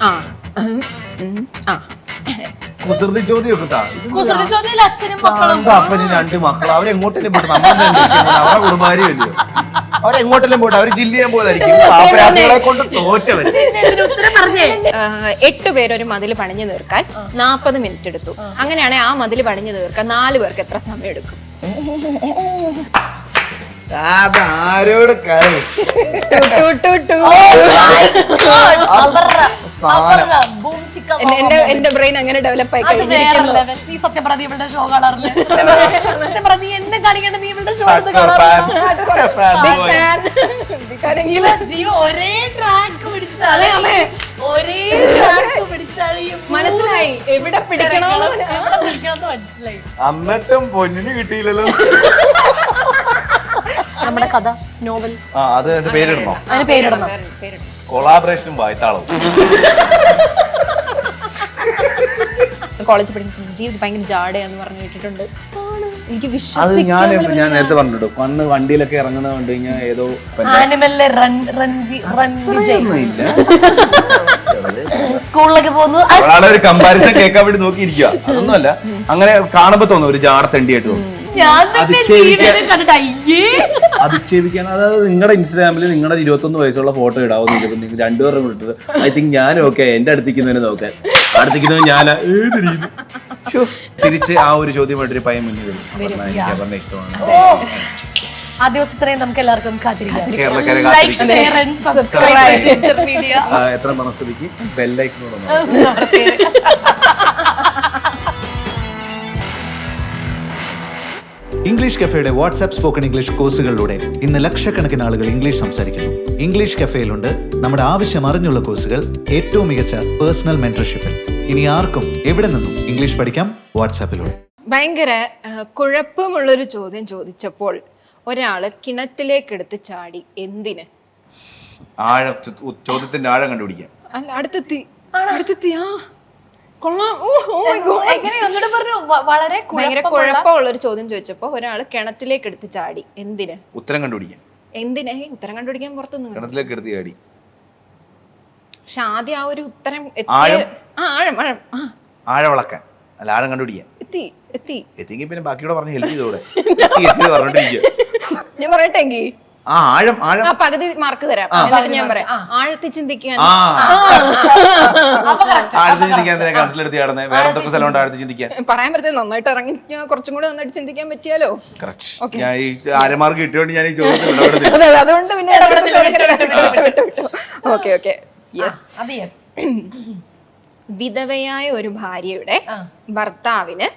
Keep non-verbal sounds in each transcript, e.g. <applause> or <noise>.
ആ. ഉം, ആ. കുസൃതി ചോദ്യമൊക്കെ താ. ഇത്. കുസൃതി ചോദ്യം അച്ഛനും മക്കളും. എന്താ അപ്പനും രണ്ട് മക്കളും? അവരെങ്ങോട്ടെല്ലാം പോയിട്ട് നമ്മൾ അവരുടെ കുടുംബാരും ഇല്ലയോ അവരെങ്ങോട്ടെല്ലാം പോയിട്ട് അവർ ജില്ല ചെയ്യാൻ പോയതായിരിക്കും പാപ്പരാസികളെ കൊണ്ട് തോറ്റവര്. പിന്നെ ഇതിന് ഉത്തരം പറഞ്ഞേ. ആ, എട്ട് പേരൊരു ഒരു മതിൽ പണിഞ്ഞു തീർക്കാൻ നാൽപ്പത് മിനിറ്റ് എടുത്തു. അങ്ങനെയാണെങ്കിൽ ആ മതിൽ പണിഞ്ഞു തീർക്കാൻ നാല് പേർക്ക് എത്ര സമയം എടുക്കും? അതാരോട് കളി ടു, ടു, ടു. സാധനം. ബൂം ചിക്ക എന്റെ- ബ്രെയിൻ അങ്ങനെ ഡെവലപ്പ് ആയി കഴിഞ്ഞിരിക്കുന്നു level. നീ സത്യം പറഞ്ഞ ഇവളുടെ ഷോ കാണാറില്ല? <laughs> സത്യം പറഞ്ഞ നീ എന്നെ കാണിക്കണ്ട നീ ഇവളുടെ ഷോ എടുത്ത്. കാണാറില്ല. ഒരേ ട്രാക്ക് ഒരേ ട്രാക്ക് മനസ്സിലായി. എവിടെ പിടിക്കണോ എവിടെ പിടിക്കണമെന്ന് മനസ്സിലായി. എന്നിട്ടും പൊന്നിന് കിട്ടിയില്ലല്ലോ. നമ്മുടെ കഥ നോവൽ. ആ അത് പേരിടണോ? അതിന് പേരിടണം. പേരിടണം. കൊളാബറേഷനും വായത്താളവും കോളേജ് പഠിക്കുന്ന സമയത്ത് ജീവിതം ഭയങ്കര ജാടയാന്ന് പറഞ്ഞു കേട്ടിട്ടുണ്ട്. എനിക്ക് അത് വിശ്വസിക്കാൻ ഞാൻ ഞാൻ നേരത്തെ പറഞ്ഞിട്ടു. അന്ന് വണ്ടിയിലൊക്കെ ഇറങ്ങുന്ന കണ്ടു കഴിഞ്ഞാൽ ഏതോ ആനിമലിലെ റൺ റൺ വി- റൺ വിജയ്. ഇല്ല. സ്കൂളിലൊക്കെ പോകുന്നു ആ, ഒരാളെ ഒരു കമ്പാരിസൺ കേൾക്കാൻ വേണ്ടി നോക്കിയിരിക്കുക അതൊന്നുമല്ല. അങ്ങനെ കാണുമ്പോ തോന്നും ഒരു ജാടത്തണ്ടിയായിട്ട് തോന്നും. ഞാൻ അധിക്ഷേപിക്കാൻ- കണ്ടിട്ട് അയ്യേ. അധിക്ഷേപിക്കാൻ അതായത് നിങ്ങളുടെ ഇൻസ്റ്റാഗ്രാമിൽ നിങ്ങളുടെ ഇരുപത്തൊന്ന് വയസ്സുള്ള ഫോട്ടോ ഇടാവുന്നില്ല ഇപ്പൊ നിങ്ങൾ രണ്ടുപേരും ഇട്ടത്. ഐ തിങ്ക് ഞാൻ ഓക്കെ എന്റെ അടുത്തിരിക്കുന്നതിനെ നോക്കാൻ. അടുത്തിരിക്കുന്നത് ഞാൻ ഏത് രീതി. തിരിച്ച് ആ ഒരു ചോദ്യമായിട്ടൊരു പയ്യൻ മുന്നിൽ വരും. ഇഷ്ടമാണ്. ആ ദിവസത്തിനെ നമുക്ക് എല്ലാവർക്കും കാത്തിരിക്കാം. എത്ര മനസ്സിലേക്ക്? കാത്തിരിക്കുന്നു. ഇംഗ്ലീഷ് കഫേയുടെ വാട്സ്ആപ്പ് സ്പോക്കൺ ഇംഗ്ലീഷ് കോഴ്സുകളിലൂടെ ഇന്ന് ലക്ഷക്കണക്കിന് ആളുകൾ ഇംഗ്ലീഷ് സംസാരിക്കുന്നു. ഇംഗ്ലീഷ് കഫേയിലുണ്ട് നമ്മുടെ ആവശ്യം അറിഞ്ഞുള്ള കോഴ്സുകൾ ഏറ്റവും മികച്ച പേഴ്സണൽ മെന്റർഷിപ്പിൽ ഇനി ആർക്കും എവിടെ നിന്നും ഇംഗ്ലീഷ് പഠിക്കാം? വാട്സാപ്പിലൂടെ ഭയങ്കര ആ, കുഴപ്പമുള്ളൊരു ചോദ്യം ചോദിച്ചപ്പോൾ ഒരാൾ കിണറ്റിലേക്ക് എടുത്ത് ചാടി. എന്തിന്? ആഴം ചോദ്യത്തിന്റെ ആഴം കണ്ടുപിടിക്കാം. അല്ല അടുത്തെത്തി. അടുത്തെത്തി ആ. കൊള്ളാം. വളരെ ഭയങ്കര കുഴപ്പമുള്ള ഒരു ചോദ്യം ചോദിച്ചപ്പോ ഒരാൾ കിണറ്റിലേക്ക് എടുത്ത് ചാടി. എന്തിന്? ഉത്തരം കണ്ടുപിടിക്കാൻ. എന്തിന്? ഉത്തരം കണ്ടുപിടിക്കാൻ പുറത്തൊന്നും കിണറ്റിലേക്ക് എടുത്ത് ചാടി. പക്ഷെ ആദ്യം ആ ഒരു ഉത്തരം ആഴം? എത്തിയ ആ ആഴം ആഴവളക്കാൻ. അല്ല ആഴം കണ്ടുപിടിക്കാൻ. എത്തി എത്തി. എത്തിയെങ്കിൽ പിന്നെ ബാക്കിയോടെ പറഞ്ഞ് ഹെൽപ്പ് ചെയ്തോടെ. എത്തി എത്തി പറഞ്ഞോണ്ടിരിക്കുക ഞാൻ പറയട്ടെങ്കി ആ ആഴം ആഴം. ആ പകുതി മാർക്ക് തരാം. എന്നിട്ട് ഞാൻ പറയാം. ആഴത്തിൽ ചിന്തിക്കാൻ. ആ. അപ്പൊ correct. ആഴത്തിൽ ചിന്തിക്കാൻ തന്നെ എടുത്ത് ചാടുന്നത്. വേറെ എന്തൊക്കെ സ്ഥലമുണ്ട് ആഴത്തിൽ ചിന്തിക്കാൻ? പറയാൻ പറ്റുന്നത് നന്നായിട്ട് ഇറങ്ങി ഞാൻ കുറച്ചും കൂടെ നന്നായിട്ട് ചിന്തിക്കാൻ പറ്റിയാലോ? ഞാൻ ഈ ആരമാർക്ക് കിട്ടിയോണ്ട് ഞാൻ ഈ ചോദ്യത്തിൽ ഇടപെടുന്നില്ല. അതെ അതെ, അതുകൊണ്ട് പിന്നെ ഓക്കെ ഓക്കെ യെസ് അത് യെസ് വിധവയായ ഒരു ഭാര്യയുടെ. ഭർത്താവിന്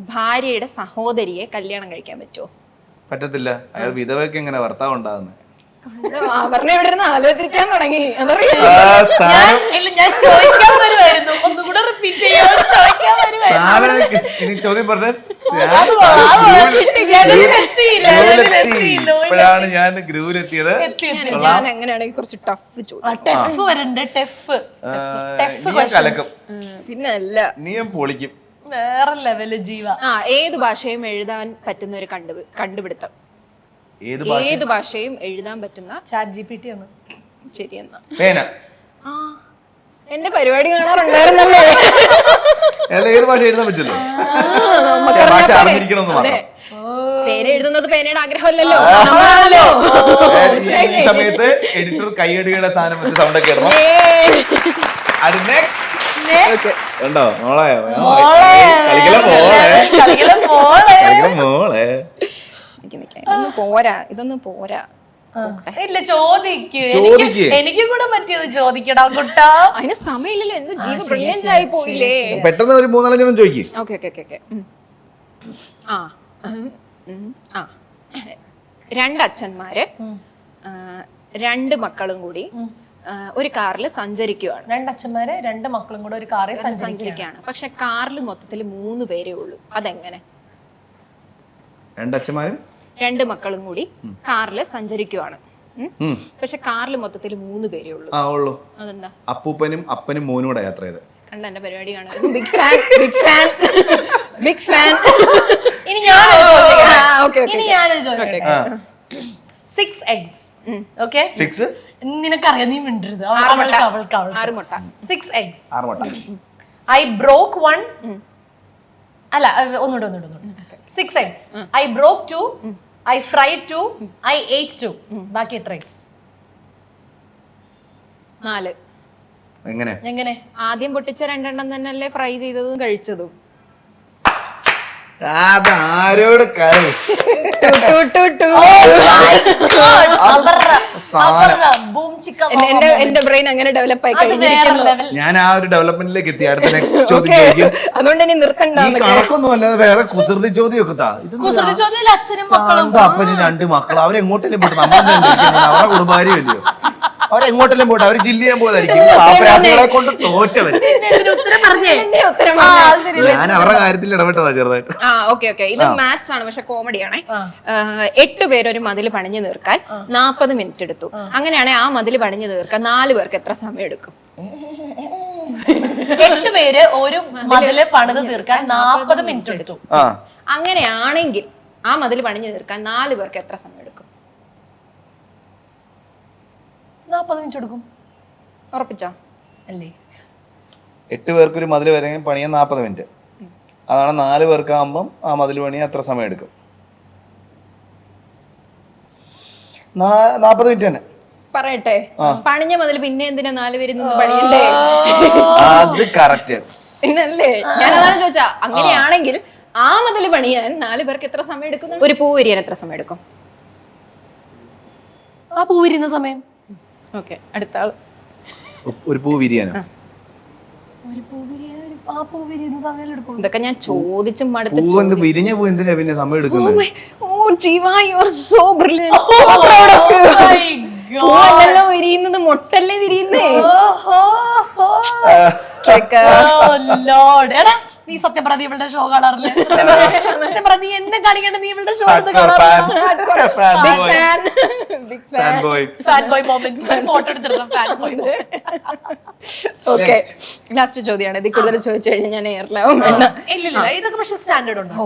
ഭാര്യയുടെ സഹോദരിയെ കല്യാണം കഴിക്കാൻ പറ്റുമോ? പറ്റത്തില്ല. അയാൾ വിധവയ്ക്ക് എങ്ങനെ ഭർത്താവ് ഉണ്ടാകുന്നത് അവരുടെ ഇവിടെ ഇരുന്ന് ആലോചിക്കാൻ തുടങ്ങി. ഞാൻ ഞാൻ ചോദിക്കാൻ വരുമായിരുന്നു ഒന്നുകൂടെ റിപ്പീറ്റ് ചെയ്യാൻ ചോദിക്കാൻ ഇനി ചോദ്യം ഇപ്പോഴാണ് ഞാൻ ഗ്രൂവിലെത്തിയത് ഞാൻ എങ്ങനെയാണെങ്കിൽ കുറച്ച് ടഫ് ചോദിക്കും. ടെഫ് വരണ്ട്? ടെഫ് ആ, നീ questions. കലക്കും പിന്നെ അല്ല. നീയും പൊളിക്കും. വേറെ ലെവൽ ജീവ. ആ ഏത് ഭാഷയും എഴുതാൻ പറ്റുന്ന ഒരു കണ്ടു കണ്ടുപിടുത്തം. ഏത് ഏത് ഭാഷയും എഴുതാൻ പറ്റുന്ന ചാറ്റ് ജി പി ടി ആണ് ശരിയെന്നാ. പേന. ആ എന്റെ പരിപാടി കാണാറുണ്ടായിരുന്നല്ലേ അല്ല ഏത് ഭാഷ എഴുതാൻ പറ്റില്ല? ഭാഷ അറിഞ്ഞിരിക്കണമെന്ന് മാത്രം. പേര് എഴുതുന്നത് പേനയുടെ ആഗ്രഹമല്ലല്ലോ. ഈ- ഈ സമയത്ത് എഡിറ്റർ കൈയടിയുടെ സാധനം വെച്ച് സൗണ്ട് ഒക്കെ ഇടണം അത് നെക്സ്റ്റ് ഉണ്ടോ മോളെ. കളിക്കല മോളെ. ഇതൊന്നും പോരാ. ഇതൊന്നും പോരാ. ഇല്ല ചോദിക്കൂ. എനിക്ക് എനിക്കും കൂടെ പറ്റിയത് ചോദിക്കടാ കുട്ടാ. അതിന് സമയമില്ലല്ലോ. എന്ത് ജീവ ബ്രില്യന്റ് ആയി പോയില്ലേ? പെട്ടെന്ന് ഒരു മൂന്നാലഞ്ചെണ്ണം ചോദിക്കും. Okay okay okay okay. ആ. ആ. രണ്ട് അച്ഛന്മാര് രണ്ട് മക്കളും കൂടി. ഒരു കാറിൽ സഞ്ചരിക്കുവാണ്. രണ്ടച്ഛന്മാരെ രണ്ട് മക്കളും കൂടെ ഒരു കാറിൽ സഞ്ചരിക്കുകയാണ്. പക്ഷെ കാറിൽ മൊത്തത്തിൽ മൂന്ന് പേരേ ഉള്ളൂ. അതെങ്ങനെ? രണ്ടച്ഛന്മാരും? രണ്ട് മക്കളും കൂടി കാറിൽ. ഉം. പക്ഷെ കാറിൽ മൊത്തത്തിൽ മൂന്ന് പേരേ ഉള്ളൂ. ആ ഉള്ളു. അതെന്താ? അപ്പൂപ്പനും അപ്പനും മോനും കൂടെ യാത്ര ചെയ്ത് കണ്ട എന്റെ പരിപാടി കാണുന്നത് big fan big fan big fan ഇനി ഞാൻ ഓക്കെ ഇനി ഞാൻ സിക്സ് എഗ്സ് ഓക്കെ സിക്സ് നിനക്കറിയാം നീ മിണ്ടരുത്. ആറ് മുട്ട. അവൾക്ക് അവൾക്ക് ആറ് മുട്ട സിക്സ് എഗ്സ് ആറ് മുട്ട ഐ ബ്രോക്ക് വൺ അല്ല അഹ് ഒന്നുകൂടെ ഒന്നുകൂടെ ഒന്നുകൂടെ. Six eggs I broke two I fry two I eight two ബാക്കി എത്ര എഗ്സ് നാല്. എങ്ങനെ? എങ്ങനെ? ആദ്യം പൊട്ടിച്ച രണ്ടെണ്ണം തന്നെയല്ലേ ഫ്രൈ ചെയ്തതും കഴിച്ചതും. അതാരോട് കളി? ചിക്കൻ എന്റെ- എന്റെ ബ്രെയിൻ അങ്ങനെ ഡെവലപ്പ് ആയി കഴിഞ്ഞിരിക്കുന്നു. ഞാൻ ആ ഒരു ഡെവലപ്മെന്റിലേക്ക് എത്തി. അടുത്ത നെക്സ്റ്റ് ചോദ്യം ചോദിക്കും. അതുകൊണ്ട് ഇനി നിർത്തണ്ട ഈ കണക്കൊന്നും അല്ലാതെ വേറെ കുസൃതി ചോദ്യം ഒക്കെ താ കുസൃതി ചോദ്യം അച്ഛനും മക്കളും. എന്താ രണ്ട് മക്കൾ അവരെങ്ങോട്ടെല്ലാം പോയിട്ട് നമ്മൾ അവരുടെ കുടുംബാരും ഇല്ലയോ അവരെങ്ങോട്ടെല്ലാം പോയിട്ട് അവർ ജില്ലയാൻ ചെയ്യാൻ പോയതായിരിക്കും <laughs> കൊണ്ട് തോറ്റവര്. ഉത്തരം പറഞ്ഞേ. ഉത്തരം. ഞാൻ അവരുടെ കാര്യത്തിൽ ഇടപെട്ടതാ ചെറുതായിട്ട്. ആ ഓക്കെ ഓക്കെ. ഇത് മാത്സ് ആണ് പക്ഷെ കോമഡി ആണ്. എട്ട് പേരൊരു ഒരു മതിൽ പണിഞ്ഞു തീർക്കാൻ നാൽപ്പത് മിനിറ്റ് എടുത്തു. അങ്ങനെയാണെങ്കിൽ ആ മതിൽ പണിഞ്ഞു തീർക്കാൻ നാല് പേർക്ക് എത്ര സമയം എടുക്കും എട്ട് പേര് ഒരു മതിൽ പണിത് തീർക്കാൻ നാപ്പത് മിനിറ്റ് എടുത്തു. അങ്ങനെയാണെങ്കിൽ ആ മതിൽ പണിഞ്ഞു തീർക്കാൻ നാല് പേർക്ക് എത്ര സമയം എടുക്കും നാപ്പത് മിനിറ്റ് എടുക്കും. ഉറപ്പിച്ചോ? അല്ലേ? എട്ട് പേർക്ക് ഒരു മതിൽ വരെ പണിയാൻ നാൽപ്പത് മിനിറ്റ്. അതാണ് നാല് പേർക്കാകുമ്പം ആ മതിൽ പണിയാൻ എത്ര സമയം എടുക്കും നാൽപ്പത് മിനിറ്റ് തന്നെ. പറയട്ടെ. പണിഞ്ഞ മതിൽ പിന്നെ എന്തിനാ നാല് പേര് നിന്ന് പണിയണ്ടേ? അത് കറക്റ്റ്. പിന്നല്ലേ? ഞാൻ അതാണ് ചോദിച്ചാ. അങ്ങനെയാണെങ്കിൽ ആ മതിൽ പണിയാൻ നാല് പേർക്ക് എത്ര സമയം എടുക്കും ഒരു പൂ വരിയാൻ എത്ര സമയം എടുക്കും ആ പൂ വിരിയുന്ന സമയം ഓക്കെ അടുത്ത ആൾ. ഒരു പൂ വിരിയാനോ ഇതൊക്കെ ഞാൻ ചോദിച്ചും മടുത്ത് പൂ എന്ത് വിരിഞ്ഞ പൂ എന്തിനാ പിന്നെ സമയം എടുക്കുന്നത്? ഓ Jeeva so brilliant so proud of you പൂവല്ലല്ലോ വിരിയുന്നത് മൊട്ടല്ലേ വിരിയുന്നേ. ലോഡ് എടാ നീ സത്യപ്രതി ഇവളുടെ ഷോ കാണാറില്ല <laughs> സത്യപ്രതി പറ നീ എന്നെ കാണിക്കേണ്ട നീ ഇവളുടെ ഷോ എടുത്ത് ഓക്കെ ലാസ്റ്റ് ചോദ്യമാണ് ഇതിൽ കൂടുതൽ ചോദിച്ചു കഴിഞ്ഞാൽ ഞാൻ ഏറിലാവും ഇല്ലില്ല ഇതൊക്കെ പക്ഷെ സ്റ്റാൻഡേർഡ് ഉണ്ട് ഓ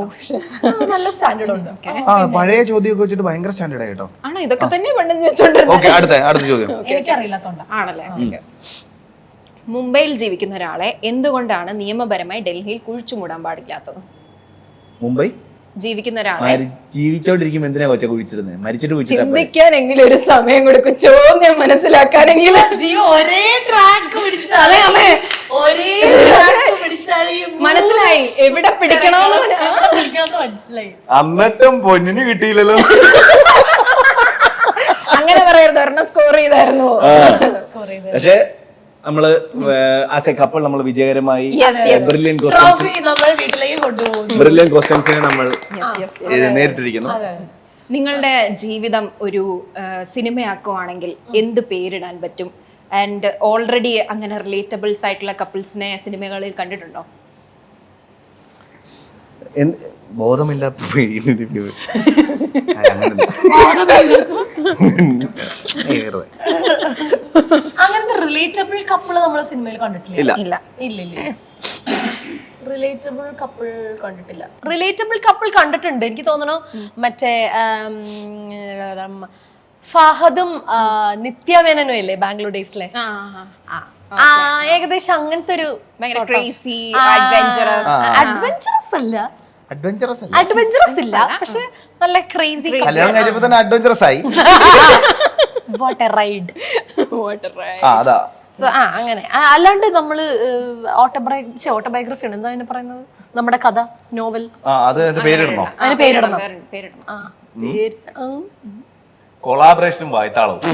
നല്ല സ്റ്റാൻഡേർഡ് ഉണ്ട്. ആ പഴയ ചോദ്യമൊക്കെ വെച്ചിട്ട് ഭയങ്കര സ്റ്റാൻഡേർഡ് ആയിട്ടോ ആണോ? ഇതൊക്കെ തന്നെ പണ്ടെന്ന് വെച്ചോണ്ടിരുന്നു. ഓക്കെ അടുത്ത അടുത്ത ചോദ്യം. എനിക്കറിയില്ലാത്തോണ്ടാ. ആണല്ലേ. മുംബൈയിൽ ജീവിക്കുന്ന ഒരാളെ എന്തുകൊണ്ടാണ് നിയമപരമായി ഡൽഹിയിൽ കുഴിച്ചു മൂടാൻ പാടില്ലാത്തത്? മുംബൈ? ജീവിക്കുന്ന ഒരാളെ ജീവിച്ചോണ്ടിരിക്കും എന്തിനാ കൊച്ച കുഴിച്ചിരുന്നത് മരിച്ചിട്ട്. ചിന്തിക്കാനെങ്കിലും ഒരു സമയം കൊടുക്കും. ചോദ്യം മനസ്സിലാക്കാനെങ്കിലും ഒരേ ട്രാക്ക് പിടിച്ചാലേ ഒരേ ട്രാക്ക് മനസ്സിലായി. എവിടെ പിടിക്കണമെന്ന് മനസ്സിലായി. എന്നിട്ടും പൊന്നിന് കിട്ടിയില്ലല്ലോ. അങ്ങനെ പറയരുത്. ഒരെണ്ണം സ്കോർ ചെയ്തായിരുന്നു. സ്കോർ ചെയ്ത് പക്ഷെ നമ്മൾ ആസ് എ കപ്പിൾ നമ്മൾ വിജയകരമായി. ബ്രില്യൻ നമ്മൾ ബ്രില്യൻ ക്വസ്റ്റ്യൻസിനെ നേരിട്ടിരിക്കുന്നു. നിങ്ങളുടെ ജീവിതം ഒരു സിനിമയാക്കുവാണെങ്കിൽ എന്ത് പേരിടാൻ പറ്റും? ആൻഡ് ഓൾറെഡി അങ്ങനെ റിലേറ്റബിൾസ് ആയിട്ടുള്ള കപ്പിൾസിനെ സിനിമകളിൽ കണ്ടിട്ടുണ്ടോ? എന്ത് ബോധമില്ല വീടിന് അങ്ങനല്ല. ഏയ് വെറുതെ. അങ്ങനത്തെ റിലേറ്റബിൾ കപ്പിൾ നമ്മൾ സിനിമയിൽ കണ്ടിട്ടില്ല? ഇല്ല. ഇല്ല. റിലേറ്റബിൾ കപ്പിൾ കണ്ടിട്ടില്ല. റിലേറ്റബിൾ കപ്പിൾ കണ്ടിട്ടുണ്ട്. എനിക്ക് തോന്നണു മറ്റേ ഫഹദും നിത്യമേനനും ഇല്ലേ ബാംഗ്ലൂർ ഡേയ്സിലെ ആ, ആ. ആ. ഏകദേശം അങ്ങനത്തെ ഒരു അഡ്വഞ്ചറസ് അഡ്വഞ്ചറസ് അല്ല. അഡ്വഞ്ചറസ് അഡ്വഞ്ചറസ് ഇല്ല. പക്ഷെ നല്ല ക്രേസി കല്യാണം കഴിഞ്ഞപ്പോ തന്നെ അഡ്വഞ്ചറസ് ആയി. വാട്ട് എ റൈഡ് ആ അതാ. സോ ആ അങ്ങനെ. അല്ലാണ്ട് നമ്മൾ ഓട്ടോബയോഗ്രഫി ഓട്ടോബയോഗ്രഫി ആണ്. എന്താ അതിന് പറയുന്നത്? നമ്മുടെ കഥ നോവൽ അത് പേരിടണോ? അതിന് പേരിടണം. കൊളാബറേഷനും വായ്ത്താളവും. <laughs>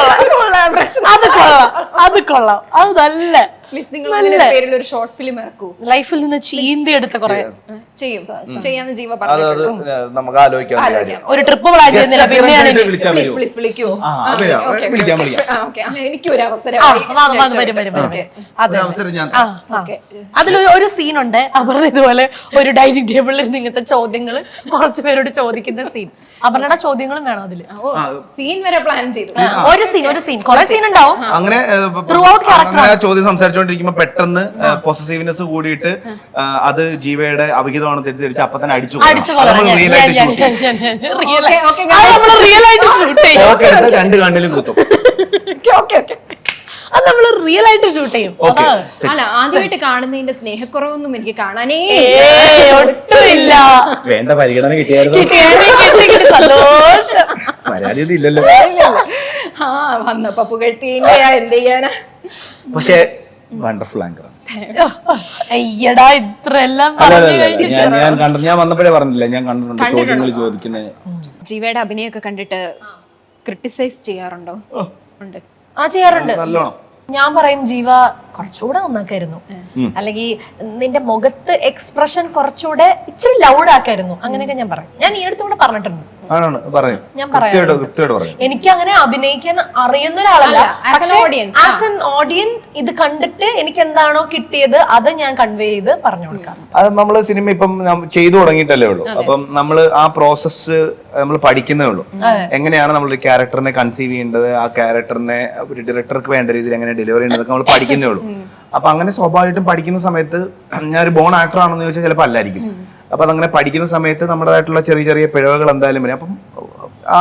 അത് കൊള്ളാം. അത് കൊള്ളാം. അത് നല്ല നിങ്ങൾ അതിന്റെ പേരിൽ ഒരു ഷോർട്ട് ഫിലിം ഇറക്കൂ. ലൈഫിൽ നിന്ന് ചീന്തി എടുത്ത കുറെ ചെയ്യും. ചെയ്യാന്ന് ജീവ അത് പറഞ്ഞു അത് നമുക്ക് ആലോചിക്കാം. ഒരു ട്രിപ്പ് പ്ലാൻ ചെയ്യുന്നില്ല പിന്നെയാണ് ഇനി. വിളിച്ചാൽ പ്ലീസ് പ്ലീസ് വിളിക്കൂ. ആ. എനിക്ക് ഒരു അവസരം ആ, വാ, വാ, വരും വരും വരും വരും. അതെ. ഒരു അവസരം ഞാൻ ആ, ആ. അതിലൊരു ഒരു സീനുണ്ട് അപർണ ഇതുപോലെ ഒരു ഡൈനിങ് ടേബിളിൽ ഇരുന്ന് ഇങ്ങനത്തെ ചോദ്യങ്ങൾ കുറച്ച് പേരോട് ചോദിക്കുന്ന സീൻ അപർണയുടെ ചോദ്യങ്ങളും വേണം അതിൽ. ഓ സീൻ വരെ പ്ലാൻ ചെയ്തു. ഒരു സീൻ ഒരു സീൻ കുറെ സീൻ ഉണ്ടാവും. അങ്ങനെ ഏ, പ- Throughout character അങ്ങനെ ചോദ്യം സംസാരിച്ചു സംസാരിച്ചുകൊണ്ടിരിക്കുമ്പോ പെട്ടെന്ന് പൊസസീവ്നെസ് കൂടിയിട്ട് അത് ജീവയുടെ അവിഹിതമാണ് തിരിച്ച് അപ്പൊ തന്നെ അടിച്ചു റിയൽ ആയിട്ട് ഷൂട്ട് രണ്ട് കണ്ണിലും കുത്തും. ഓക്കെ ഓക്കെ അത് നമ്മൾ റിയൽ ആയിട്ട് ഷൂട്ട് ചെയ്യും. അല്ല ആദ്യമായിട്ട് കാണുന്നതിന്റെ സ്നേഹക്കുറവൊന്നും എനിക്ക് കാണാനേ ഒട്ടുമില്ല. വേണ്ട പരിഗണന കിട്ടിയായിരുന്നു. കിട്ടി, കിട്ടി, കിട്ടി, സന്തോഷം. മലയാളി ഒന്നും ഇല്ലല്ലോ. ആ വന്നപ്പോ പുകഴ്ത്തിയില്ല എന്ത് ചെയ്യാനാ? പക്ഷേ വണ്ടർഫുൾ ആങ്കർ അയ്യടാ ഇത്ര എല്ലാം അല്ല പറഞ്ഞു അല്ല, അല്ല കഴിഞ്ഞു ഞാൻ ഞാൻ കണ്ടു ഞാൻ വന്നപ്പോഴേ പറഞ്ഞില്ല ഞാൻ കണ്ടിട്ടുണ്ട് ചോദ്യങ്ങൾ ചോദിക്കുന്നത് ജീവയുടെ അഭിനയൊക്കെ കണ്ടിട്ട് ക്രിട്ടിസൈസ് ചെയ്യാറുണ്ടോ? ഉണ്ട്. ആ ചെയ്യാറുണ്ട്. നല്ലോണം. ഞാൻ പറയും ജീവ കുറച്ചുകൂടെ നന്നാക്കായിരുന്നു. അല്ലെങ്കിൽ നിന്റെ മുഖത്ത് എക്സ്പ്രഷൻ കുറച്ചുകൂടെ ഇച്ചിരി ലൗഡ് ആക്കായിരുന്നു. അങ്ങനെയൊക്കെ ഞാൻ പറയും. ഞാൻ ഈ അടുത്തുകൂടെ പറഞ്ഞിട്ടുണ്ട്. ആണാണ് ഞാൻ കൃത്യമായിട്ട് എനിക്ക് അങ്ങനെ അഭിനയിക്കാൻ അറിയുന്ന ഒരാളല്ല അല്ല, as an audience, as an audience ഇത് കണ്ടിട്ട് എനിക്ക് എന്താണോ കിട്ടിയത് അത് ഞാൻ കൺവേ ചെയ്ത് പറഞ്ഞു കൊടുക്കാം. അത് നമ്മൾ സിനിമ ഇപ്പം നം- ചെയ്തു തുടങ്ങിയിട്ടല്ലേ ഉള്ളൂ. അപ്പം നമ്മൾ ആ പ്രോസസ്സ് നമ്മൾ പഠിക്കുന്നേ ഉള്ളൂ. എങ്ങനെയാണ് നമ്മൾ ഒരു ക്യാരക്ടറിനെ കൺസീവ് ചെയ്യേണ്ടത്? ആ ക്യാരക്ടറിനെ ഒരു ഡയറക്ടർക്ക് വേണ്ട രീതിയിൽ എങ്ങനെ ഡെലിവറി ചെയ്യേണ്ടതൊക്കെ നമ്മൾ പഠിക്കുന്നേ ഉള്ളൂ. അപ്പൊ അങ്ങനെ സ്വാഭാവികമായിട്ടും പഠിക്കുന്ന സമയത്ത് ഞാൻ ഒരു ബോൺ ആക്ടർ ആണെന്ന് ചോദിച്ചാൽ ചിലപ്പോൾ അല്ലായിരിക്കും. അപ്പൊ അതങ്ങനെ പഠിക്കുന്ന സമയത്ത് നമ്മുടേതായിട്ടുള്ള ചെറിയ ചെറിയ പിഴവുകൾ എന്തായാലും വരും. അപ്പം ആ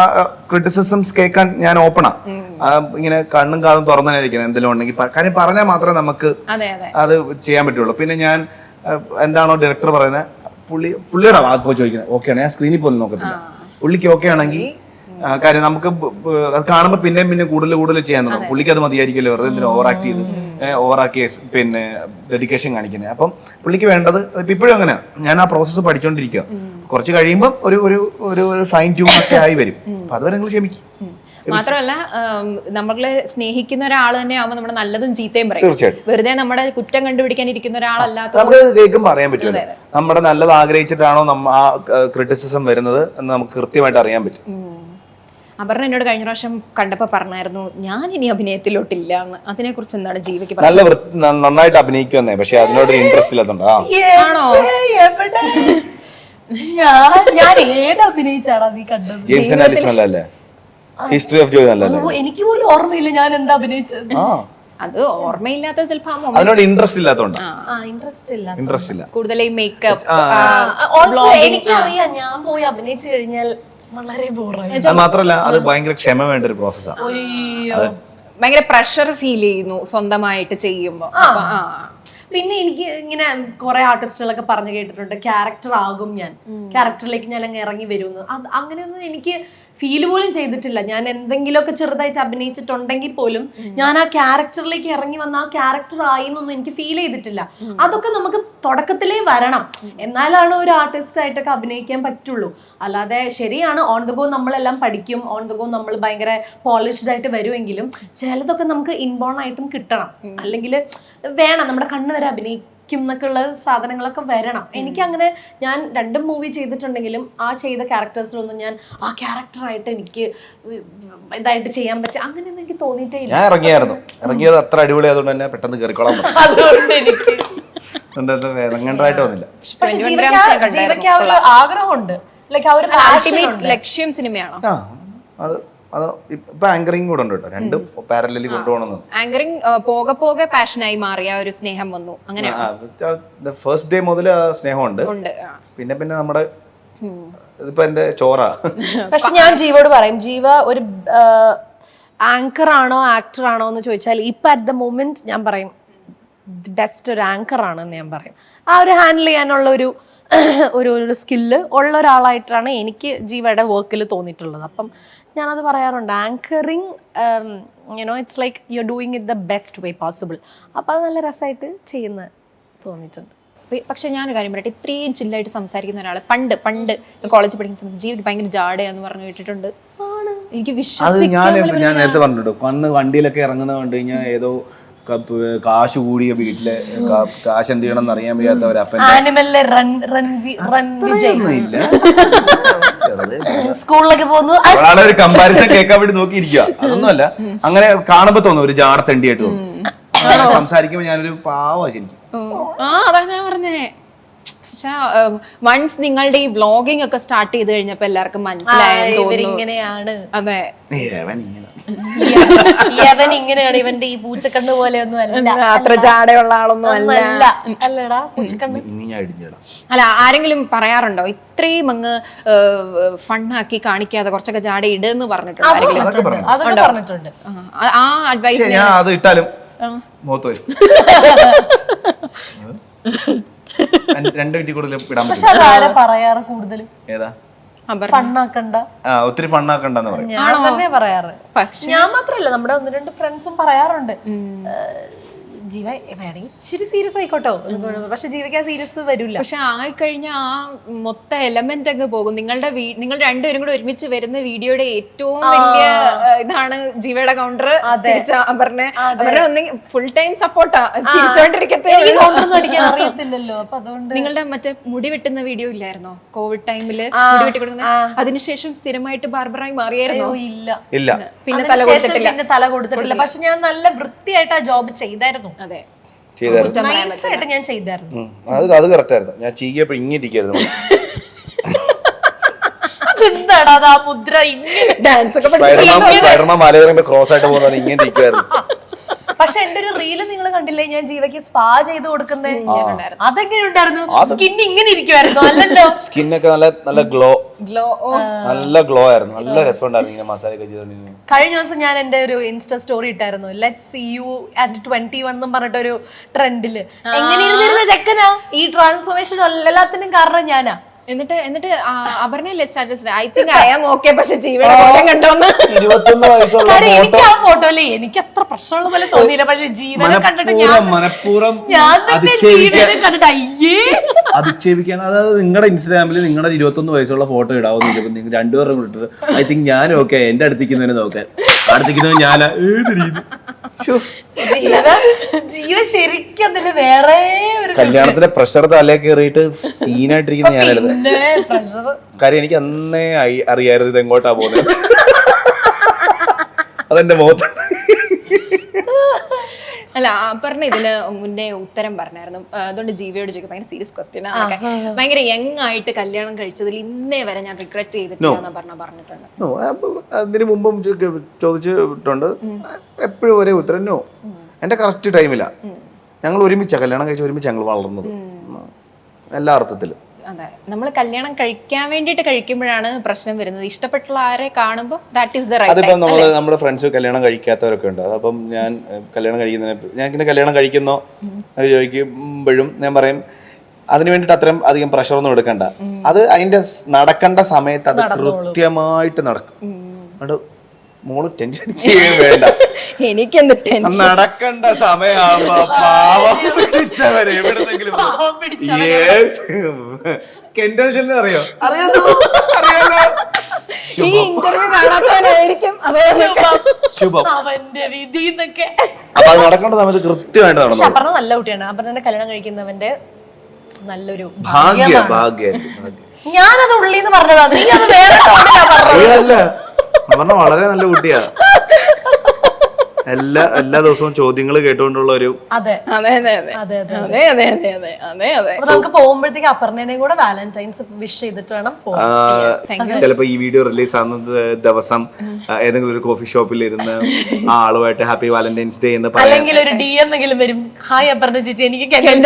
ക്രിറ്റിസിസംസ് കേൾക്കാൻ ഞാൻ ഓപ്പണാ ഇങ്ങനെ കണ്ണും കാതും തുറന്നായിരിക്കുന്നത് എന്തെങ്കിലും ഉണ്ടെങ്കിൽ. കാര്യം പറഞ്ഞാൽ മാത്രമേ നമുക്ക് അതെ ചെയ്യാൻ പറ്റുള്ളൂ. പിന്നെ ഞാൻ എന്താണോ ഡയറക്ടർ പറയുന്നത് പുള്ളി പുള്ളിയുടെ ഭാഗത്ത് പോയി ചോദിക്കുന്നത്. ഓക്കെയാണ് ഞാൻ സ്ക്രീനിൽ പോലും നോക്കത്തില്ല. പുള്ളിക്ക് ഓക്കെ ആണെങ്കിൽ കാര്യം നമുക്ക് അത് കാണുമ്പോൾ പിന്നെയും പിന്നെ കൂടുതൽ കൂടുതൽ ചെയ്യാൻ തുടങ്ങും പുള്ളിക്ക് അത് മതിയായിരിക്കുമല്ലോ. വെറുതെ ഇതിന് ഓവർ ആക്ട് ചെയ്ത് ഓവറാക്കി പിന്നെ ഡെഡിക്കേഷൻ കാണിക്കുന്നത് അപ്പം പുള്ളിക്ക് വേണ്ടത് ഇപ്പൊ ഇപ്പോഴും അങ്ങനെ. ഞാൻ ആ പ്രോസസ്സ് പഠിച്ചുകൊണ്ടിരിക്കുക കുറച്ച് കഴിയുമ്പോൾ ഒരു ഒരു ഒരു ഫൈൻ ട്യൂൺ ഒക്കെ ആയി വരും. അപ്പൊ അതുവരെ നിങ്ങൾ ക്ഷമിക്കും. മാത്രമല്ല നമ്മളെ സ്നേഹിക്കുന്ന ഒരാൾ തന്നെ ആവുമ്പോൾ നമ്മുടെ നല്ലതും ചീത്തയും പറയും. വെറുതെ നമ്മുടെ കുറ്റം കണ്ടുപിടിക്കാൻ ഇരിക്കുന്ന ഒരാളല്ലാത്ത നമുക്ക് കേൾക്കുമ്പോൾ അറിയാൻ പറ്റും നമ്മുടെ നല്ലത് ആഗ്രഹിച്ചിട്ടാണോ ആ ക്രിറ്റിസിസം വരുന്നത് എന്ന് നമുക്ക് കൃത്യമായിട്ട് അറിയാൻ പറ്റും. അപർണ എന്നോട് കഴിഞ്ഞ പ്രാവശ്യം കണ്ടപ്പോ പറഞ്ഞായിരുന്നു ഞാൻ ഇനി അഭിനയത്തിലോട്ടില്ല എന്ന് അതിനെ കുറിച്ച് എന്താണ് ജീവിക്ക് നല്ല നന്നായിട്ട് അഭിനയിക്കുന്നേ പക്ഷെ അതിനോട് ഇൻട്രസ്റ്റ് ഇല്ലാത്തോ ആണോ? എവിടെ? ഞാൻ ഞാൻ ഏത് അഭിനയിച്ചാണ് നീ കണ്ടത്? ജെയിംസ് നല്ലല്ലേ ഹിസ്റ്ററി ഓഫ് ജോയ് നല്ലല്ലേ എനിക്ക് പോലും ഓർമ്മയില്ല ഞാൻ എന്താ അഭിനയിച്ചത്. ആ. അത് ഓർമ്മയില്ലാത്ത ചിലപ്പോ അതിനോട് ഇൻട്രസ്റ്റ് ഇല്ലാത്തോണ്ട്. ആ. ഇൻട്രസ്റ്റ് ഇല്ല ഇൻട്രസ്റ്റ് ഇല്ല. കൂടുതലായി മേക്കപ്പ് ഓൾസോ എനിക്കറിയാം ഞാൻ പോയി അഭിനയിച്ചു കഴിഞ്ഞാൽ വളരെ ബോറായി അത് മാത്രമല്ല അത് ഭയങ്കര ക്ഷമ വേണ്ട ഒരു പ്രോസസ്സാണ് അയ്യോ. ഭയങ്കര പ്രഷർ ഫീൽ ചെയ്യുന്നു സ്വന്തമായിട്ട് ചെയ്യുമ്പോ. അപ്പൊ ആ. പിന്നെ എനിക്ക് ഇങ്ങനെ കുറെ ആർട്ടിസ്റ്റുകളൊക്കെ പറഞ്ഞു കേട്ടിട്ടുണ്ട്. ക്യാരക്ടർ ആകും ഞാൻ. ക്യാരക്ടറിലേക്ക് ഞാൻ അങ്ങ് ഇറങ്ങി വരുമെന്ന് അങ്ങനെയൊന്നും എനിക്ക് ഫീൽ പോലും ചെയ്തിട്ടില്ല. ഞാൻ എന്തെങ്കിലുമൊക്കെ ചെറുതായിട്ട് അഭിനയിച്ചിട്ടുണ്ടെങ്കിൽ പോലും ഞാൻ ആ ക്യാരക്ടറിലേക്ക് ഇറങ്ങി വന്ന ആ ക്യാരക്ടർ ആയി എന്നൊന്നും എനിക്ക് ഫീൽ ചെയ്തിട്ടില്ല. അതൊക്കെ നമുക്ക് തുടക്കത്തിലേ വരണം. എന്നാലാണ് ഒരു ആർട്ടിസ്റ്റ് ആയിട്ടൊക്കെ അഭിനയിക്കാൻ പറ്റുള്ളൂ. അല്ലാതെ ശരിയാണ് ഓൺ ദ ഗോ നമ്മളെല്ലാം പഠിക്കും. ഓൺ ദ ഗോ നമ്മൾ ഭയങ്കര പോളിഷ്ഡ് ആയിട്ട് വരുമെങ്കിലും ചിലതൊക്കെ നമുക്ക് ഇൻബോൺ ആയിട്ടും കിട്ടണം. അല്ലെങ്കിൽ വേണം നമ്മുടെ കണ്ണ് വരെ അഭിനയിക്കും എന്നൊക്കെ ഉള്ള സാധനങ്ങളൊക്കെ വരണം. എനിക്ക് അങ്ങനെ ഞാൻ രണ്ടും മൂവി ചെയ്തിട്ടുണ്ടെങ്കിലും ആ ചെയ്ത ക്യാരക്ടേഴ്സിലൊന്നും ഞാൻ ആ ക്യാരക്ടറായിട്ട് എനിക്ക് ഇതായിട്ട് ചെയ്യാൻ പറ്റും അങ്ങനെയൊന്നും എനിക്ക് തോന്നിയിട്ടേ ഇല്ല. ഞാൻ ഇറങ്ങിയായിരുന്നു. ഇറങ്ങിയത് അത്ര അടിപൊളി ആയതുകൊണ്ട് തന്നെ പെട്ടെന്ന് കയറിക്കോളാം <laughs> അതുകൊണ്ട് എനിക്ക് ഇറങ്ങേണ്ടതായിട്ട് വന്നില്ല. പക്ഷെ 21 ജീവയ്ക്ക് grams ആ- ഒരു ആഗ്രഹമുണ്ട്. ലൈക്ക് ആ ഒരു അൾട്ടിമേറ്റ് ലക്ഷ്യം സിനിമയാണോ? ആ അത് അത് ഇപ്പൊ ആങ്കറിങ് കൂടെ ഉണ്ട് കേട്ടോ. രണ്ട് പാരലലി കൊണ്ടുപോകണമെന്ന് ആങ്കറിങ് പോകെ പോകെ പാഷനായി മാറിയ ഒരു സ്നേഹം വന്നു. അങ്ങനെ. ഫസ്റ്റ് ഡേ മുതൽ സ്നേഹമുണ്ട്. ഉണ്ട് പിന്നെ പിന്നെ നമ്മുടെ ഇതിപ്പോ എന്റെ ചോറ. <laughs> പക്ഷെ ഞാൻ ജീവോട് പറയും ജീവ ഒരു ആങ്കർ ആണോ ആക്ടർ ആണോ എന്ന് ചോദിച്ചാൽ ഇപ്പൊ അറ്റ് ദ മൂമെന്റ് ഞാൻ പറയും ബെസ്റ്റ് ഒരു ആങ്കർ ആണെന്ന് ഞാൻ പറയും. ആ ഒരു ഹാൻഡിൽ ചെയ്യാനുള്ള ഒരു ഒരു ഒരു സ്കില്ല് ഉള്ള ഒരാളായിട്ടാണ് എനിക്ക് ജീവയുടെ വർക്കിൽ തോന്നിയിട്ടുള്ളത്. അപ്പം ഞാനത് പറയാറുണ്ട് anchoring you know it's like you doing it the best way possible അപ്പോൾ അത് നല്ല രസമായിട്ട് ചെയ്യുന്ന തോന്നിയിട്ടുണ്ട്. പക്ഷേ ഞാനൊരു കാര്യം പറയട്ടെ ഇത്രയും ചില്ലായിട്ട് സംസാരിക്കുന്ന ഒരാൾ പണ്ട് പണ്ട് കോളേജ് പഠിക്കുന്ന സമയത്ത് ജീവിതം ഭയങ്കര ജാടയാന്ന് പറഞ്ഞു കേട്ടിട്ടുണ്ട്. എനിക്ക് വിശ്വാസം വിശ്വസിക്കാൻ ഞാൻ ഞാൻ നേരത്തെ പറഞ്ഞിട്ടുണ്ട് അന്ന് വണ്ടിയിലൊക്കെ ഇറങ്ങുന്നത് കണ്ടു കഴിഞ്ഞാൽ ഏതോ കാശ് കൂടിയ വീട്ടിലെ കാശ് എന്ത് ചെയ്യണം അറിയാൻ വയ്യാത്തവരപ്പൻ ആനിമലിലെ റൺ റൺ വി- റൺ വിജയ്. ഇല്ല. വെറുതെ സ്കൂളിലൊക്കെ പോകുന്നു. ഒരാളെ ഒരു കമ്പാരിസൺ കേൾക്കാൻ വേണ്ടി നോക്കിയിരിക്കുക അതൊന്നുമല്ല അങ്ങനെ കാണുമ്പോ തോന്നും ഒരു ജാട തെണ്ടിയായിട്ട് തോന്നും സംസാരിക്കുമ്പോ ഞാനൊരു പാവാ ശരിക്കും. ആ അതാ ഞാൻ പറഞ്ഞേ. പക്ഷെ വൺസ് നിങ്ങളുടെ ഈ വ്ളോഗിംഗ് ഒക്കെ സ്റ്റാർട്ട് ചെയ്ത് കഴിഞ്ഞപ്പോ എല്ലാവർക്കും മനസ്സിലായെന്ന് തോന്നുന്നു. അതെ. ഇവൻ ഇങ്ങനെയാണ് ഇവന്റെ ഈ പൂച്ചക്കണ്ണ് പോലെ ഒന്നും അല്ല അത്ര ജാടയുള്ള ആളൊന്നും അല്ല. അല്ല അല്ലടാ പൂച്ചക്കണ്ണ്. ഇനി ഞാൻ ഇടിഞ്ഞിടാം. അല്ല ആരെങ്കിലും പറയാറുണ്ടോ? ഇത്രയും അങ്ങ് ഫണ്ണാക്കി കാണിക്കാതെ കുറച്ചൊക്കെ ജാട ഇടെന്ന് പറഞ്ഞിട്ടുണ്ട് പറഞ്ഞിട്ടുണ്ട് ആ, അഡ്വൈസ് ഞാൻ അത് ഇട്ടാലും മുഖത്ത് വരും. <laughs> രണ്ട് മിനിറ്റ് കൂടുതൽ ഇടാൻ പക്ഷെ പറ്റും പറയാറ് കൂടുതലും? ഏതാ? ഫണ്ണാക്കണ്ട. ആ ഒത്തിരി ഫണ്ണാക്കണ്ടെന്ന് പറയും. ഞാൻ തന്നെ പറയാറ്. പക്ഷെ ഞാൻ മാത്രല്ല നമ്മുടെ ഒന്ന് രണ്ട് ഫ്രണ്ട്സും പറയാറുണ്ട്. ജീവ വേണമെങ്കിൽ ഇച്ചിരി സീരിയസ് ആയിക്കോട്ടോ. പക്ഷെ ജീവയ്ക്ക് ആ സീരിയസ് വരില്ല. പക്ഷെ ആയിക്കഴിഞ്ഞ ആ മൊത്തം എലമെന്റ് അങ്ങ് പോകും. നിങ്ങളുടെ നിങ്ങൾ രണ്ടുപേരും കൂടെ ഒരുമിച്ച് വരുന്ന വീഡിയോയുടെ ഏറ്റവും വലിയ ഇതാണ് ജീവയുടെ കൗണ്ടർ പറഞ്ഞ. അവരുടെ ഒന്നെങ്കിൽ ഫുൾ ടൈം സപ്പോർട്ടാ ചിരിച്ചോണ്ടിരിക്കത്തേ <laughs> അറിയത്തില്ലല്ലോ. അപ്പൊ അതുകൊണ്ട് നിങ്ങളുടെ മറ്റേ മുടി വെട്ടുന്ന വീഡിയോ ഇല്ലായിരുന്നോ? കോവിഡ് ടൈമിൽ മുടി വെട്ടി കൊടുക്കുന്ന? അതിനുശേഷം സ്ഥിരമായിട്ട് ബാർബറായി മാറിയായിരുന്നോ? ഇല്ല. ഇല്ല. പിന്നെ തല കൊടുത്തിട്ടില്ല. പിന്നെ തല കൊടുത്തിട്ടില്ല. പക്ഷെ ഞാൻ നല്ല വൃത്തിയായിട്ട് ആ ജോബ് ചെയ്തായിരുന്നു. അതെ. ചെയ്തായിരുന്നു. ഞാൻ ചെയ്തായിരുന്നു. ഉം. അത് അത് കറക്റ്റ് ആയിരുന്നു. ഞാൻ ചെയ്യപ്പോ ഇങ്ങിരിക്കായിരുന്നു അതെന്താടാ അത് ആ മുദ്ര ഇങ്ങനെ ഡാൻസ് ഒക്കെ സ്പൈഡർമാൻ സ്പൈഡർമാൻ മല കയറുമ്പോ ക്രോസ് ആയിട്ട് പോകുന്നത് ഇങ്ങനെ ഇരിക്കുവായിരുന്നു. പക്ഷെ എന്റെ ഒരു റീൽ നിങ്ങൾ കണ്ടില്ലേ? ഞാൻ ജീവയ്ക്ക് സ്പാ ചെയ്ത് കൊടുക്കുന്നേ. അതെങ്ങനെ ഉണ്ടായിരുന്നു സ്കിൻ ഇങ്ങനെ ഇരിക്കുവായിരുന്നു അല്ലല്ലോ? സ്കിന്നൊക്കെ നല്ല നല്ല ഗ്ലോ ഗ്ലോ നല്ല ഗ്ലോ ആയിരുന്നു. നല്ല രസമുണ്ടായിരുന്നു ഇങ്ങനെ മസാല കഴിഞ്ഞ ദിവസം ഞാൻ എന്റെ ഒരു ഇൻസ്റ്റ സ്റ്റോറി ഇട്ടായിരുന്നു. Let see you at twenty one എന്നും പറഞ്ഞിട്ടൊരു ട്രെൻഡിൽ എങ്ങനെ ഇരുന്നിരുന്ന ചെക്കനാ? ഈ ട്രാൻസ്ഫോർമേഷൻ എല്ലാത്തിനും കാരണം ഞാനാ. എന്നിട്ട് എന്നിട്ട് അപർണയല്ലേ status I think I am okay പക്ഷെ ജീവനെ കണ്ടോന്ന്. ഇരുപത്തൊന്ന് വയസ്സുള്ള കാര്യം എനിക്ക് ആ ഫോട്ടോയിൽ എനിക്ക് അത്ര പ്രശ്നമുള്ള പോലെ തോന്നിയില്ല പക്ഷെ ജീവനെ കണ്ടിട്ട് ഞാൻ മനഃപൂർവം ഞാൻ തന്നെ ജീവനെ കണ്ടിട്ട് അയ്യേ. അധിക്ഷേപിക്കാൻ അതായത് നിങ്ങളുടെ ഇൻസ്റ്റാഗ്രാമിൽ നിങ്ങളുടെ ഇരുപത്തൊന്ന് വയസ്സുള്ള ഫോട്ടോ ഇടാവുന്നില്ല നിങ്ങൾ രണ്ടുപേരും കൂടെ ഐ തിങ്ക് ഞാൻ ഓക്കെ എന്റെ അടുത്തേക്ക് നോക്കാൻ. അടുത്തിരിക്കുന്നവൻ ഞാൻ ഏത് രീതി? ശ്ശോ. ജീവ ജീവ ശരിക്കും അതിൽ വേറെ ഒരു കല്യാണത്തിന്റെ പ്രഷർ തലേ കയറിയിട്ട് സീനായിട്ടിരിക്കുന്ന ഞാനായിരുന്നു പിന്നെ pressure. കാര്യം എനിക്ക് അന്നേ അയി- അറിയായിരുന്നു ഇത് എങ്ങോട്ടാ പോകുന്നത് അതെന്റെ മുഖത്ത്. അല്ല അപർണ ഇതിന് മുന്നേ ഉത്തരം പറഞ്ഞായിരുന്നു. അതുകൊണ്ട് ജീവിയോട് ചോദിക്കും ഭയങ്കര സീരിയസ് ക്വസ്റ്റ്യൻ ആണ്. ഭയങ്കര യങ് ആയിട്ട് കല്യാണം കഴിച്ചതിൽ ഇന്നേ വരെ ഞാൻ റിഗ്രറ്റ് ചെയ്തിട്ടില്ല പറഞ്ഞ പറഞ്ഞിട്ടുണ്ട്. അതിന് മുമ്പും ചോദിച്ചിട്ടുണ്ട്. എപ്പോഴും ഒരേ ഉത്തരം നോ എന്റെ കറക്റ്റ് ടൈമില്ല ഞങ്ങൾ ഒരുമിച്ചാണ് കല്യാണം കഴിച്ച് ഒരുമിച്ച് ഞങ്ങൾ വളർന്നത്. എല്ലാ അർത്ഥത്തിലും. അതെ. നമ്മൾ കല്യാണം കഴിക്കാൻ വേണ്ടിട്ട് കഴിക്കുമ്പോഴാണ് പ്രശ്നം വരുന്നത്. ഇഷ്ടപ്പെട്ടുള്ള ആരെ കാണുമ്പോൾ ദാറ്റ് ഈസ് ദ റൈറ്റ് അതിപ്പോ നമ്മൾ നമ്മുടെ ഫ്രണ്ട്സ് കല്യാണം കഴിക്കാത്തവരൊക്കെ ഉണ്ട്. അപ്പം ഞാൻ കല്യാണം കഴിക്കുന്നതിന് ഞാൻ ഇങ്ങനെ കല്യാണം കഴിക്കുന്നോ? അത് ചോദിക്കുമ്പോഴും ഞാൻ പറയും അതിന് വേണ്ടിട്ട് അത്രയും അധികം പ്രഷർ ഒന്നും എടുക്കണ്ട. അത് അതിന്റെ നടക്കേണ്ട സമയത്ത് അത് കൃത്യമായിട്ട് നടക്കും. അതുകൊണ്ട് മോൾ ടെൻഷൻ വേണ്ട. <laughs> എനിക്കെന്ത് ടെൻഷൻ നടക്കേണ്ട സമയമാകുമ്പോ പാവം പിടിച്ചവരെ എവിടെന്നെങ്കിലും പാവം പിടിച്ചവനെ. കെൻഡൽഷനെ അറിയോ? അറിയാലോ? അറിയാലോ? ഈ ഇന്റർവ്യൂ കാണാത്തവനായിരിക്കും. ശുഭം. അവന്റെ വിധി എന്നൊക്കെ. അപ്പൊ അത് നടക്കേണ്ട സമയത്ത് കൃത്യമായിട്ട് നടന്നു അപർണ നല്ല കുട്ടിയാണ്. അപർണന്റെ കല്യാണം കഴിക്കുന്നവന്റെ നല്ലൊരു ഭാഗ്യ. ഭാഗ്യ ഞാനത് ഉള്ളിന്ന് പറഞ്ഞതാണ് നീ അത് വേറെ ടോണിലാ പറഞ്ഞത്. പറഞ്ഞ വളരെ നല്ല കുട്ടിയാ. എല്ലാ എല്ലാ ദിവസവും ചോദ്യങ്ങൾ കേട്ടുകൊണ്ടുള്ള ഒരു അതെ. അതെ അതെ അതെ. അതെ അതെ അതെ. അതെ അതെ അതെ അതെ അതെ അപ്പൊ നമുക്ക് പോകുമ്പോഴത്തേക്ക് അപർണേനെയും കൂടെ വാലന്റൈൻസ് വിഷ് ചെയ്തിട്ട് വേണം പോകാൻ. ആ, ചിലപ്പോ ഈ വീഡിയോ റിലീസ് ആകുന്ന ദിവസം ഏതെങ്കിലും ഒരു കോഫി ഷോപ്പിൽ ഇരുന്ന് ആ ആളുമായിട്ട് ഹാപ്പി വാലന്റൈൻസ് ഡേ എന്ന് അല്ലെങ്കിൽ ഒരു ഡി എന്നെങ്കിലും വരും. ഹായ് അപർണ ചേച്ചി എനിക്ക് അറിയാം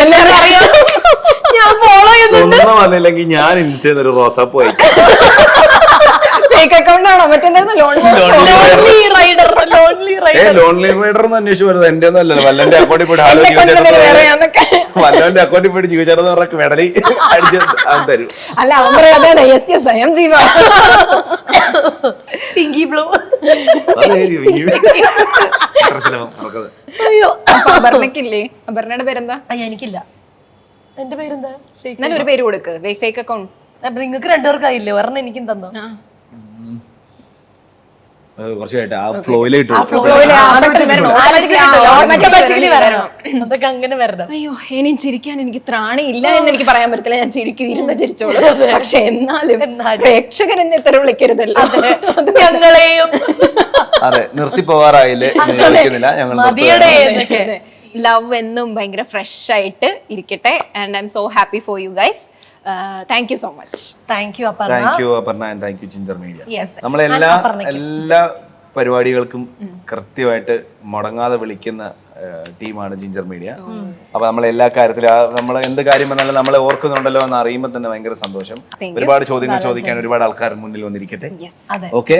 ഞാൻ ഫോളോ ചെയ്യുന്നുണ്ട്. ഒന്നും വന്നില്ലെങ്കിൽ ഞാൻ ഇൻസ്റ്റയിൽ ഒരു റോസാപ്പ് വായിക്കും. ഫേക്ക് അക്കൗണ്ട് ആണോ? മറ്റെന്തായിരുന്നു? Lone lonely rider lonely a rider lonely rider എന്ന് അന്വേഷിച്ച് വരുന്നത് എന്റെ ഒന്നും അല്ലല്ലോ. വല്ലന്റെ അക്കൗണ്ടിൽ പോയിട്ട് ഹലോ വല്ലവന്റെ അക്കൗണ്ടിൽ പോയിട്ട് ജീവിച്ചേർന്ന് പറഞ്ഞ മെഡലി അടിച്ച് തരും. അല്ല അവൻ പറയാം അതെ അതെ yes yes I'm Jeeva pinky blue. അയ്യോ. അപർണക്കില്ലേ അപർണയുടെ പേരെന്താ? അയ്യ എനിക്കില്ല. എന്റെ പേരെന്താ? ഒരു പേര് കൊടുക്ക്. ഫേക്ക് അക്കൗണ്ട് അപ്പൊ നിങ്ങൾക്ക് രണ്ടുപേർക്കായില്ലേ? ഒരെണ്ണം എനിക്കും തന്നോ? കുറച്ചായിട്ട് ആ ഫ്ലോയിലേ ഇട്ടു Automatically വരണം. അതൊക്കെ അങ്ങനെ വരണം. അയ്യോ ഇനി ചിരിക്കാൻ എനിക്ക് ത്രാണിയില്ല എന്ന് എനിക്ക് പറയാൻ പറ്റത്തില്ല. ഞാൻ ചിരിക്കും ഇരുന്ന് ചിരിച്ചോളൂ. <laughs> പക്ഷെ എന്നാലും പ്രേക്ഷകൻ എന്നെ ഇത്ര വിളിക്കരുതല്ലോ. <laughs> ഞങ്ങളെയും. <laughs> അതെ നിർത്തി പോവാറായില്ലേ ഞങ്ങൾ ലവ് എന്നും ഭയങ്കര ഫ്രഷ് ആയിട്ട് ഇരിക്കട്ടെ. And I'm so happy for you guys thank you so much thank you thank you Aparna and thank you Chinthar media yes നമ്മളെല്ലാ എല്ലാ എല്ലാ പരിപാടികൾക്കും കൃത്യമായിട്ട് മുടങ്ങാതെ വിളിക്കുന്ന ടീമാണ് ജിഞ്ചർ മീഡിയ അപ്പൊ നമ്മൾ എല്ലാ കാര്യത്തിലും നമ്മൾ എന്ത് കാര്യം വന്നാലും നമ്മളെ ഓർക്കുന്നുണ്ടല്ലോ എന്ന് അറിയുമ്പോൾ തന്നെ ഭയങ്കര സന്തോഷം. ഒരുപാട് ചോദ്യങ്ങൾ ചോദിക്കാൻ ഒരുപാട് ആൾക്കാർ മുന്നിൽ വന്നിരിക്കട്ടെ. അതെ. ഓക്കെ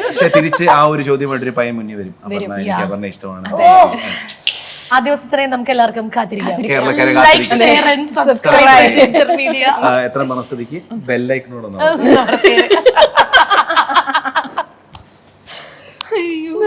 <laughs> പക്ഷേ തിരിച്ച് ആ ഒരു ചോദ്യമായിട്ട് ഒരു പയ്യൻ മുന്നിൽ വരും. അപർണ എനിക്ക് അപർണ ഇഷ്ടമാണ്. ആ ദിവസത്തിനെ നമുക്ക് എല്ലാവർക്കും കാത്തിരിക്കാം. എത്ര <laughs> അയ്യോ.